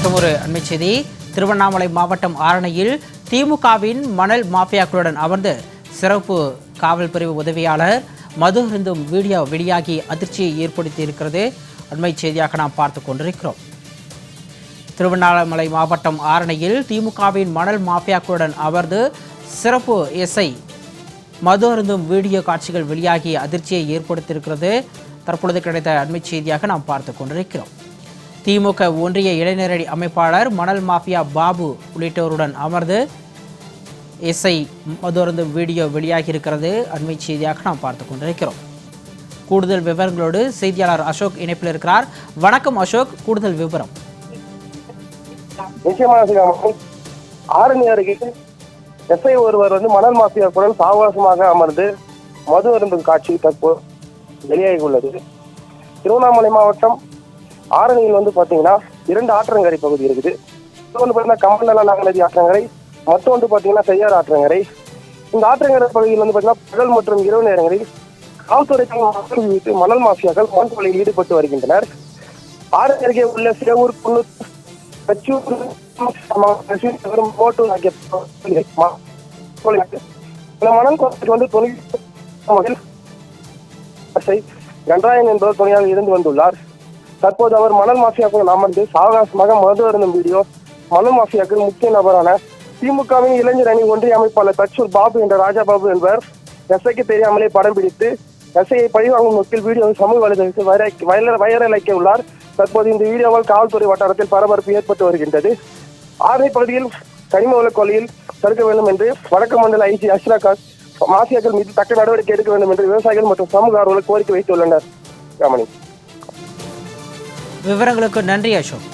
மற்றும் ஒரு அண்மை செய்தி. திருவண்ணாமலை மாவட்டம் ஆரணியில் திமுகவின் மணல் மாஃபியாக்களுடன் அமர்ந்து சிறப்பு காவல் பிரிவு உதவியாளர் மது இருந்தும் வீடியோ வெளியாகி அதிர்ச்சியை ஏற்படுத்தி இருக்கிறது. அண்மை செய்தியாக நாம் பார்த்து கொண்டிருக்கிறோம். திருவண்ணாமலை மாவட்டம் ஆரணியில் திமுகவின் மணல் மாஃபியாக்களுடன் அமர்ந்து சிறப்பு எஸ்ஐ மது அருந்தும் வீடியோ காட்சிகள் வெளியாகி அதிர்ச்சியை ஏற்படுத்தியிருக்கிறது தற்பொழுது கிடைத்த அண்மை செய்தியாக நாம் பார்த்து கொண்டிருக்கிறோம். திமுக ஒன்றிய இளைஞரணி அமைப்பாளர் மணல் மாஃபியா பாபு உள்ளிட்டோருடன் அமர்ந்து இசை மது அருந்தும் வீடியோ வெளியாகி இருக்கிறது அண்மை செய்தியாக நாம் பார்த்து கொண்டிருக்கிறோம். கூடுதல் விவரங்களோடு செய்தியாளர் அசோக் இணைப்பில் இருக்கிறார். வணக்கம் அசோக் கூடுதல் விவரம். ஆரணி அருகே எஸ்ஐ ஒருவர் வந்து மணல் மாஃபியாக்களுடன் சாவகாசமாக அமர்ந்து மது அருந்தும் காட்சி தற்போது வெளியாகி உள்ளது திருவண்ணாமலை மாவட்டம் ஆரணியில் வந்து பாத்தீங்கன்னா இரண்டு ஆற்றங்கரை பகுதி இருக்குது இது வந்து பார்த்தீங்கன்னா கமண்டல நகநதி ஆற்றங்கரை மற்றொன்று பார்த்தீங்கன்னா செய்யார் ஆற்றங்கரை இந்த ஆற்றங்கரை பகுதியில் வந்து பாத்தீங்கன்னா பகல் மற்றும் இரவு நேரங்களில் காவல்துறை மக்கள் வீட்டு மணல் மாஃபியாக்கள் மண் கொலையில் ஈடுபட்டு வருகின்றனர் ஆறு அருகே உள்ள சிறவூர் குன்னூர் கச்சூர் ஆகிய இந்த மணல் கொள்ளைக்கு வந்து தொழில் வகையில் அரசை கன்றாயன் என்பவர் துணையாக இருந்து வந்துள்ளார் தற்போது அவர் மணல் மாஃபியாவுக்குள் அமர்ந்து சாவகாசமாக மது அருந்தும் வீடியோ மணல் மாஃபியாக்கள் முக்கிய நபரான திமுகவின் இளைஞர் அணி ஒன்றிய அமைப்பாளர் தச்சூர் பாபு என்ற ராஜாபாபு என்பவர் எஸ்ஐக்கு தெரியாமலே படம் பிடித்து எஸ்ஐயை பழிவாங்கும் நோக்கில் வீடியோவை சமூக வலைதளத்தில் வைர- வைர- வைரலாக்கி உள்ளார். தற்போது இந்த வீடியோவால் காவல்துறை வட்டாரத்தில் பரபரப்பு ஏற்பட்டு வருகின்றது. ஆரணி பகுதியில் கனிம வள கொலையில் தடுக்க வேண்டும் என்று வடக்கு மண்டல ஐஜி அஷ்ரகாஷ் மாசியாக்கள் மீது தக்க நடவடிக்கை எடுக்க வேண்டும் என்று விவசாயிகள் மற்றும் சமூக ஆர்வலர் கோரிக்கை வைத்துள்ளனர். ரமணி விவரங்களுக்கு நன்றி அசோக்.